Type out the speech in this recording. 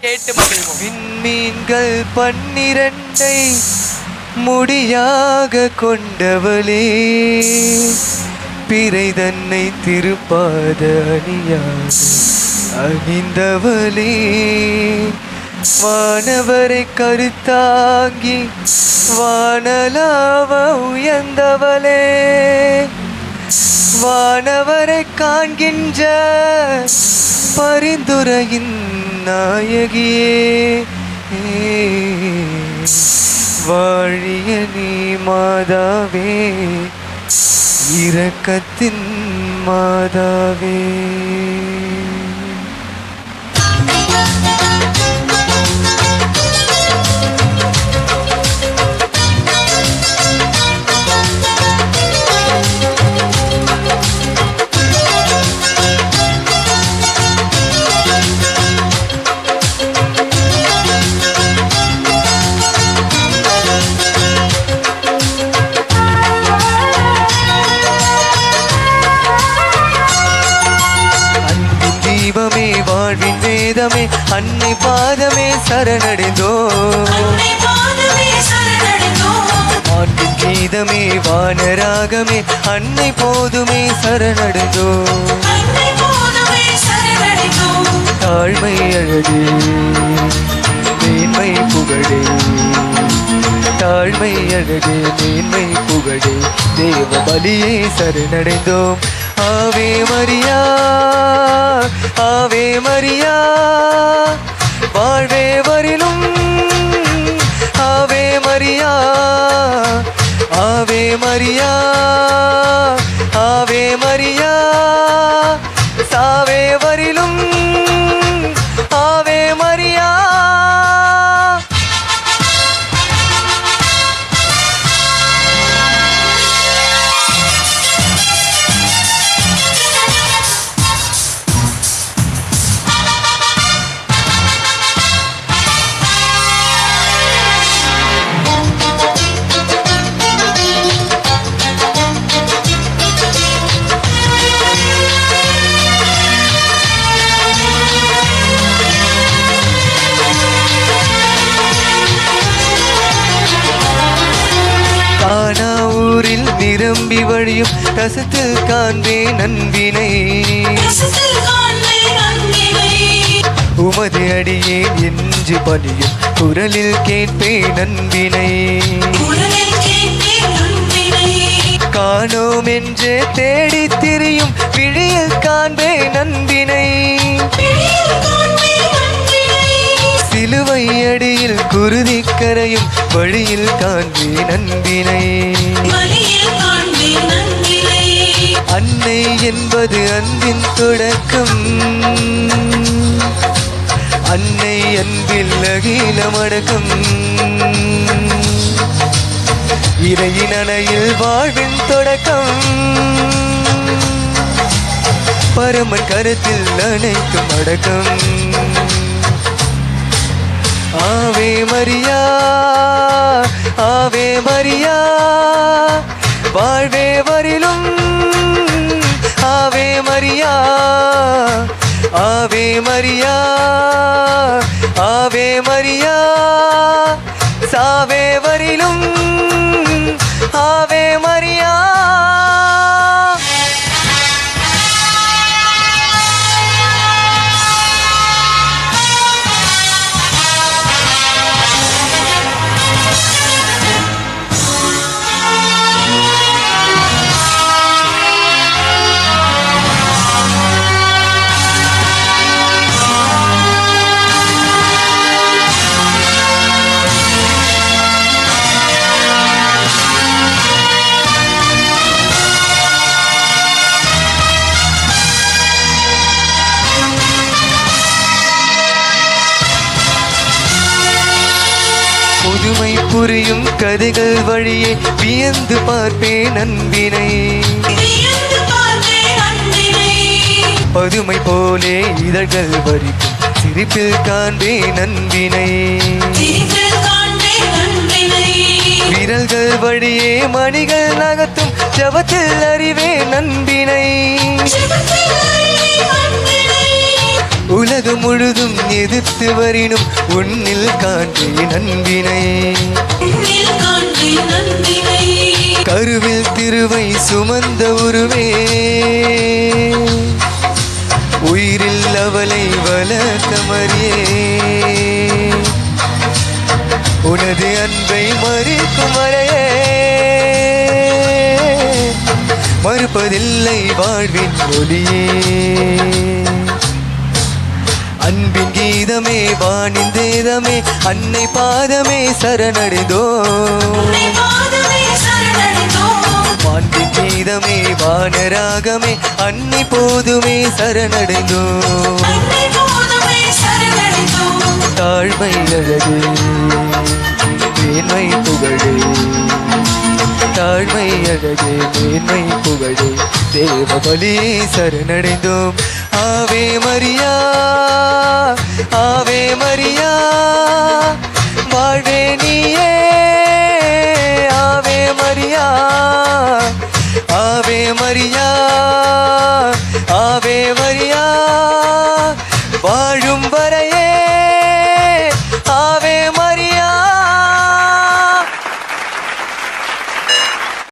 கேட்டு மகிழ்வோம். விண்மீன்கள் பன்னிரண்டை முடியாக கொண்டவளே பிறை தன்னை திருப்பாத அணியாக அணிந்தவளே. வானவரை கருத்தாங்கி வானலாவ உயர்ந்தவளே வானவரை காண்கின்ற பரிந்துரையின் நாயகியே. வாழிய நீ மாதாவே இரக்கத்தின் மாதாவே. வேதமே அன்னை பாதமே சரணடைந்தோ. அன்னை கீதமே வானராகமே அன்னை போதுமே சரணடைந்தோ. தாழ்மை அழகே மேன்மை புகழே. தாழ்மை அழகே மேன்மை புகழே. தேவ பலியே சரணடைந்தோம். ஆவே மரியா ஆவே மரியா வாழ்வே வரிலும் ஆவே மரியா ஆவே மரியா. காணா ஊரில் நிரம்பி வழியும் தேசத்தில் காண்பேன் அன்பினை. உமது அடியேன் என்று பணியும் குரலில் கேட்பேன் அன்பினை. காணோம் என்று தேடித் திரியும் விழியில் காண்பேன் அன்பினை அடியில் குருதி கரையும் வழியில் காண்பேன் அன்பினை. அன்னை என்பது அன்பின் தொடக்கம். அன்னை அன்பில் அகிலமடக்கம் இறையின் அணையில் வாழ்வின் தொடக்கம். பரமன் கருத்தில் அனைத்தும் அடக்கம். ஆவே மரியா ஆவே மரியா வாழ்வே வரிலும் ஆவே மரியா ஆவே மரியா ஆவே மரியா சாவே வரிலும் ஆவே மரியா. புரியும் கதைகள் வழியே வியந்து பார்ப்பேன் அன்பினை. பதுமை போலே இதழ்கள் வரிக்கும் சிரிப்பில் காண்பேன் அன்பினை. விரல்கள் வழியே மணிகள் நகர்த்தும் ஜபத்தில் அறிவேன் அன்பினை. உலகம் முழுதும் எதிர்த்து வரினும் உன்னில் காண்பேன் அன்பினை கருவில் திருவை சுமந்த உருவே. உயிரில் அவளை வளர்த்த மரியே உனது அன்பை மறிக்கும் வரையே. மறுப்பதில்லை வாழ்வின் ஒளியே. அன்பின் கீதமே வானின் தேதமே அன்னை பாதமே சரணடைந்தோ. வான்பின் கீதமே வானராகமே அன்னை போதுமே சரணடைந்தோ. தாழ்மை அழகு மேன்மை புகழே. தாழ்மை அழகு மேன்மை புகழே. தேவ பலியே சரணடைந்தோம். ஆவே மரியா. ஆவே மரியா ஆவே மரியா